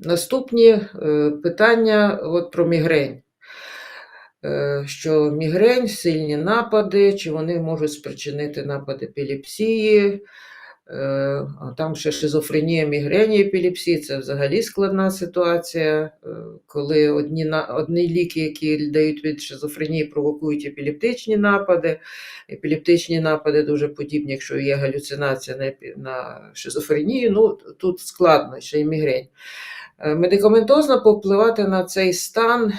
Наступні е, питання от про мігрень. Е, Що мігрень, сильні напади, чи вони можуть спричинити напад епілепсії. Е, там ще шизофренія, мігрені, епілепсії це взагалі складна ситуація, е, коли одні, одні ліки, які дають від шизофренії, провокують епілептичні напади. Епілептичні напади дуже подібні, якщо є галюцинація на, на шизофренію, ну тут складно, ще й мігрень. Е, Медикаментозно повпливати на цей стан,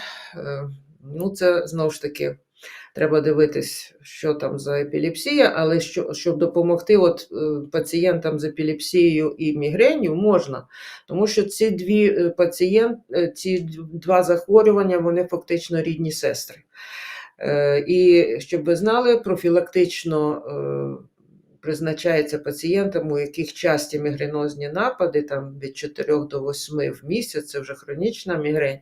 ну це знову ж таки треба дивитись, що там за епілепсія, але що, щоб допомогти от, е, пацієнтам з епілепсією і мігренью можна, тому що ці дві е, пацієнт, е, ці два захворювання, вони фактично рідні сестри. І щоб ви знали, профілактично призначається пацієнтам, у яких часті мігренозні напади, там від 4 до 8 в місяць, це вже хронічна мігрень,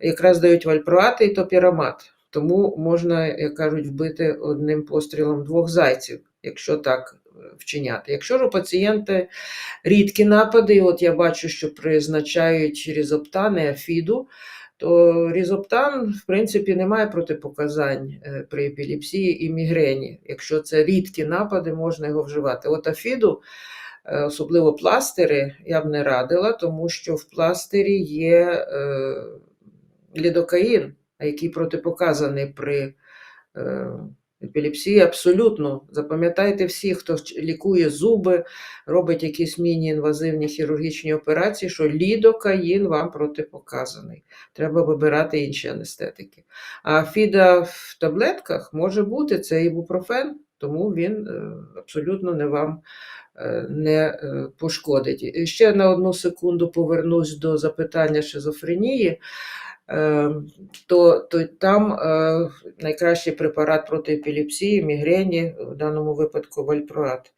якраз дають вальпроати і топірамат. Тому можна, як кажуть, вбити одним пострілом двох зайців, якщо так е, вчиняти. Якщо ж у пацієнта рідкі напади, от я бачу, що призначають різоптан і афіду, то різоптан, в принципі, не має протипоказань е, при епілепсії і мігрені. Якщо це рідкі напади, можна його вживати. От афіду, е, особливо пластири, я б не радила, тому що в пластирі є лідокаїн, який протипоказаний при е, епілепсії. Абсолютно. Запам'ятайте всі, хто лікує зуби, робить якісь міні-інвазивні хірургічні операції, що лідокаїн вам протипоказаний. Треба вибирати інші анестетики. А фіда в таблетках може бути це ібупрофен, тому він е, абсолютно не вам е, не пошкодить. Ще на одну секунду повернусь до запитання шизофренії. Е, То, то там е, найкращий препарат проти епілепсії, мігрені, в даному випадку вальпроат.